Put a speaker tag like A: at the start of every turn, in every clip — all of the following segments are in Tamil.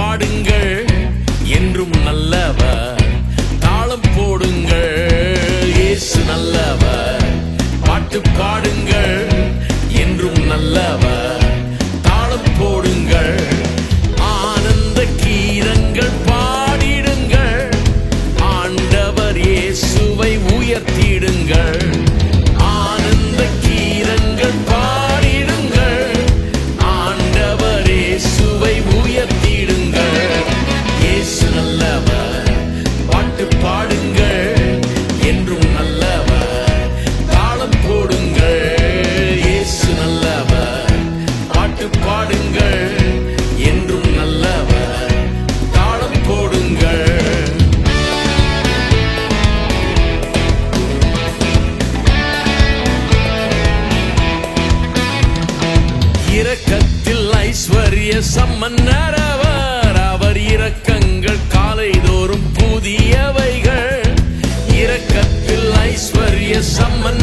A: பாடுங்கள் என்றும் நல்லவர். சம்மன்னரவர் அவர் இரக்கங்கள் காலைதோறும் புதியவைகள் இரக்கத்தில் ஐஸ்வர்ய சம்மன்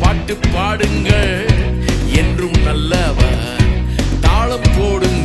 A: பாட்டு பாடுங்கள் என்றும் நல்லவர். தாளம் போடுங்கள்